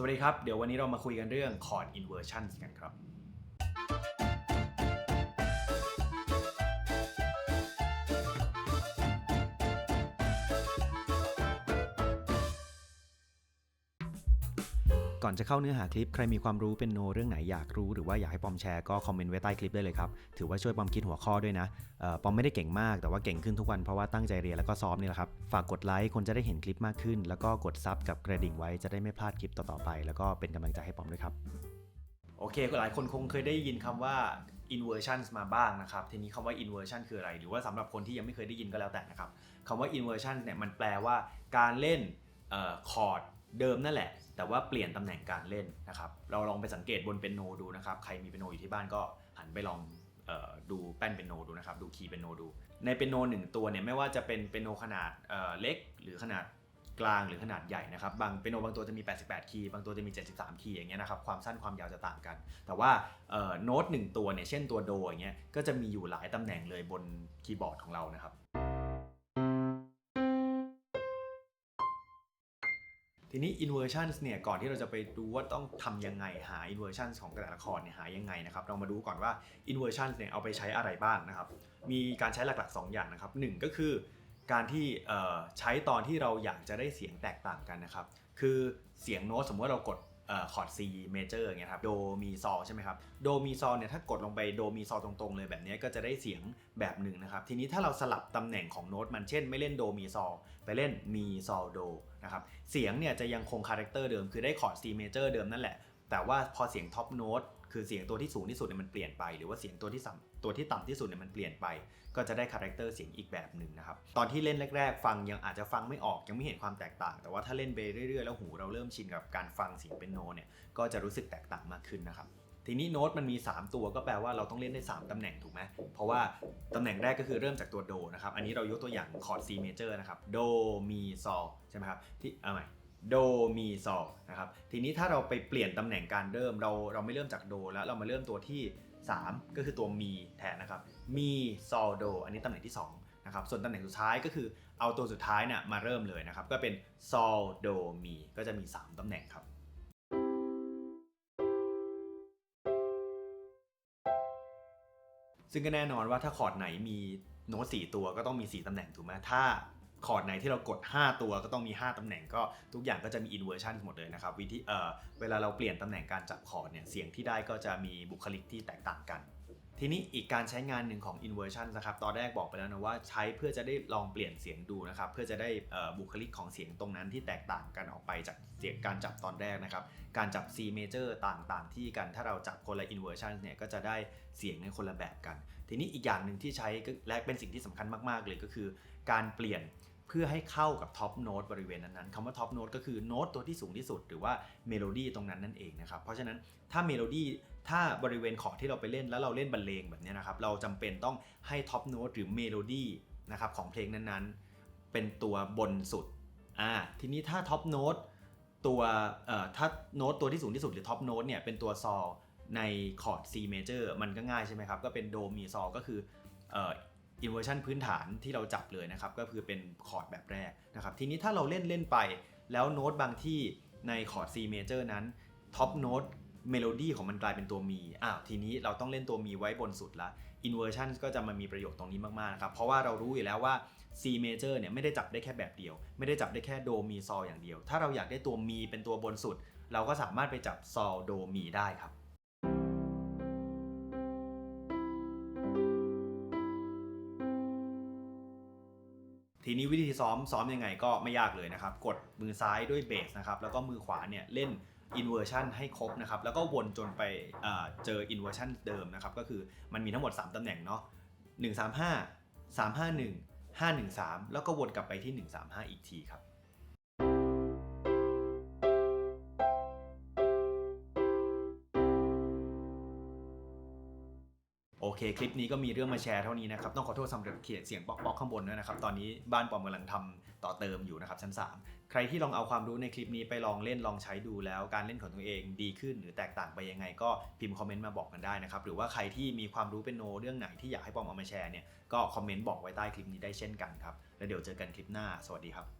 สวัสดีครับ เดี๋ยววันนี้เรามาคุยกันเรื่อง chord inversions กันครับ ก่อนจะเข้าเนื้อหาคลิปใครมีความรู้เป็นโนเรื่องไหนอยากรู้หรือว่าอยากให้ปอมแชร์ก็คอมเมนต์ไว้ใต้คลิปได้เลยครับ ถือว่าช่วยปอมคิดหัวข้อด้วยนะออปอมไม่ได้เก่งมากแต่ว่าเก่งขึ้นทุกวันเพราะว่าตั้งใจเรียนแล้วก็ซ้อมนี่แหละครับ ฝากกดไลค์คนจะได้เห็นคลิปมากขึ้น แล้วก็กดซับกับกระดิ่งไว้จะได้ไม่พลาดคลิปต่อๆไป แล้วก็เป็นกำลังใจให้ปอมด้วยครับ โอเคหลายคนคงเคยได้ยินคำว่า inversions มาบ้างนะครับ ทีนี้คำว่า inversion คืออะไร หรือว่าสำหรับคนที่ยังไม่เคยได้ยินก็แล้วแต่นะครับคำว่า inversion เนี่ยมันแปลว่าการเล่นคอร์ด เดิมนั่นแหละ แต่ว่าเปลี่ยนตำแหน่งการเล่นนะครับเราลองไปสังเกตบนเปียโนดูนะครับใครมีเปียโนอยู่ที่บ้านก็หันไปลองออดูแป้นเปียโนดูนะครับดูคีย์เปียโนดู ในเปียโนหนึ่งตัวเนี่ยไม่ว่าจะเป็นเปียโนขนาดเเล็กหรือขนาดกลางหรือขนาดใหญ่นะครับบางเปียโนบางตัวจะมี 88 คีย์บางตัวจะมี 73 คีย์อย่างเงี้ยนะครับความสั้นความยาวจะต่างกัน แต่ว่าโน้ตหนึ่งตัวเนี่ยเช่นตัวโดอย่างเงี้ยก็จะมีอยู่หลายตำแหน่งเลยบนคีย์บอร์ดของเรานะครับ ทีนี้ inversions เนี่ยก่อนที่เราจะไปดูว่าต้องทำยังไงหา inversions ของแต่ละครเนี่ยหายังไงนะครับเรามาดูก่อนว่า inversions เนี่ยเอาไปใช้อะไรบ้างนะครับ มีการใช้หลักๆ 2 อย่างนะครับหนึ่งก็คือการที่ใช้ตอนที่เราอยากจะได้เสียงแตกต่างกันนะครับ คือเสียงโน้ตสมมติว่าเรากด คอร์ด C major อย่างเงี้ยครับโดมีซอใช่ไหมครับโดมีซอเนี่ยถ้ากดลงไปโดมีซอตรงๆ เลยแบบนี้ก็จะได้เสียงแบบหนึ่งนะครับทีนี้ถ้าเราสลับตำแหน่งของโน้ตมันเช่น ไม่เล่นโดมีซอไปเล่นมีซอโดนะครับเสียงเนี่ยจะยังคงคาแรคเตอร์เดิมคือได้คอร์ด C major เดิมนั่นแหละแต่ว่าพอเสียงท็อปโน้ต คือเสียงตัวที่สูงที่สุดเนี่ยมันเปลี่ยนไป หรือว่าเสียงตัวที่ต่ำตัวที่ต่ำที่สุดเนี่ยมันเปลี่ยนไป ก็จะได้คาแรคเตอร์เสียงอีกแบบหนึ่งนะครับ ตอนที่เล่นแรก ๆ ฟังยังอาจจะฟังไม่ออกยังไม่เห็นความแตกต่าง แต่ว่าถ้าเล่นไปเรื่อยๆแล้วหูเราเริ่มชินกับการฟังเสียงเป็นโนเนี่ยก็จะรู้สึกแตกต่างมากขึ้นนะครับทีนี้โน้ตมันมี 3 ตัวก็แปลว่าเราต้องเล่นได้ 3 ตำแหน่งถูกไหม เพราะว่าตำแหน่งแรกก็คือเริ่มจากตัวโดนะครับ อันนี้เรายกตัวอย่างคอร์ด C major นะครับ โด มี ซอ ใช่ไหมครับ ที่เอาใหม่ โดมีซอนะครับทีนี้ถ้าเราไปเปลี่ยนตำแหน่งการเริ่มเราเราไม่เริ่มจากโดแล้วเรามาเริ่มตัวที่ 3 ก็คือตัวมีแทนนะครับมีซอโดอันนี้ตำแหน่งที่2นะครับส่วนตำแหน่งสุดท้ายก็คือเอาตัวสุดท้ายเนี่ยมาเริ่มเลยนะครับก็เป็นซอโดมีก็จะมี 3ตำแหน่งครับซึ่งก็แน่นอนว่าถ้าคอร์ดไหนมีโน้ต4ตัวก็ต้องมี 4ตำแหน่งถูกไหมถ้า คอร์ดไหนที่เรากด 5 ตัวก็ต้องมี 5ตำแหน่งก็ทุกอย่างก็จะมีอินเวอร์ชันหมดเลยนะครับวิธีเอ่อเวลาเราเปลี่ยนตำแหน่งการจับคอร์ดเนี่ยเสียงที่ได้ก็จะมีบุคลิกที่แตกต่างกัน ทีนี้อีกการใช้งานหนึ่งของ inversion นะครับ ตอนแรกบอกไปแล้วนะว่าใช้เพื่อจะได้ลองเปลี่ยนเสียงดูนะครับ เพื่อจะได้บุคลิกของเสียงตรงนั้นที่แตกต่างกันออกไปจากเสียงการจับตอนแรกนะครับ การจับ C major ต่างๆ ที่กัน ถ้าเราจับคนละ inversion เนี่ยก็จะได้เสียงในคนละแบบกัน ทีนี้อีกอย่างหนึ่งที่ใช้และเป็นสิ่งที่สำคัญมากๆเลยก็คือ การเปลี่ยน เพื่อให้เข้ากับท็อปโน้ตบริเวณนั้นๆคำว่าท็อปโน้ตก็คือโน้ตตัวที่สูงที่สุด หรือว่าเมโลดี้ตรงนั้นนั่นเองนะครับ เพราะฉะนั้นถ้าเมโลดี้ถ้าบริเวณคอที่เราไปเล่นแล้วเราเล่นบรรเลงแบบนี้นะครับ เราจำเป็นต้องให้ท็อปโน้ตหรือเมโลดี้นะครับของเพลงนั้นๆ เป็นตัวบนสุดอ่าทีนี้ถ้าท็อปโน้ตตัวเอ่อถ้าโน้ตตัวที่สูงที่สุดหรือท็อปโน้ตเนี่ยเป็นตัวซอในคอร์ด C major มันก็ง่ายใช่ไหมครับ ก็เป็นโดมีซอก็คือเอ่อ อินเวอร์ชันพื้นฐานที่เราจับเลยนะครับ ก็คือเป็นคอร์ดแบบแรกนะครับ ทีนี้ถ้าเราเล่นเล่นไปแล้วโน้ตบางที่ในคอร์ด C major นั้นท็อปโน้ตเมโลดี้ของมันกลายเป็นตัวมีอ้าวทีนี้เราต้องเล่นตัวมีไว้บนสุดละ inversion ก็จะมามีประโยชน์ตรงนี้มากๆนะครับ เพราะว่าเรารู้อยู่แล้วว่า C major เนี่ยไม่ได้จับได้แค่แบบเดียว ไม่ได้จับได้แค่โดมีซออย่างเดียว ถ้าเราอยากได้ตัวมีเป็นตัวบนสุด เราก็สามารถไปจับซอโดมีได้ครับ วิธีซ้อมซ้อมยังไงก็ไม่ยากเลยนะครับ กดมือซ้ายด้วยเบสนะครับ แล้วก็มือขวาเนี่ยเล่นอินเวอร์ชันให้ครบนะครับ แล้วก็วนจนไปเจออินเวอร์ชันเดิมนะครับ ก็คือมันมีทั้งหมด 3ตำแหน่งเนาะ135 351 513 แล้วก็วนกลับไปที่ 135 อีกทีครับ เคคลิปนี้ก็มีเรื่องมาแชร์เท่านี้นะครับ ต้องขอโทษสำหรับเขียนเสียงป๊อกๆข้างบนด้วยนะครับ ตอนนี้บ้านปอมกำลังทำต่อเติมอยู่นะครับชั้น 3 ใครที่ลองเอาความรู้ในคลิปนี้ไปลองเล่นลองใช้ดูแล้วการเล่นของตัวเองดีขึ้น หรือแตกต่างไปยังไงก็พิมพ์คอมเมนต์มาบอกกันได้นะครับ หรือว่าใครที่มีความรู้เป็นโนเรื่องไหนที่อยากให้ปอมเอามาแชร์เนี่ยก็คอมเมนต์บอกไว้ใต้คลิปนี้ได้เช่นกันครับแล้วเดี๋ยวเจอกันคลิปหน้าสวัสดีครับ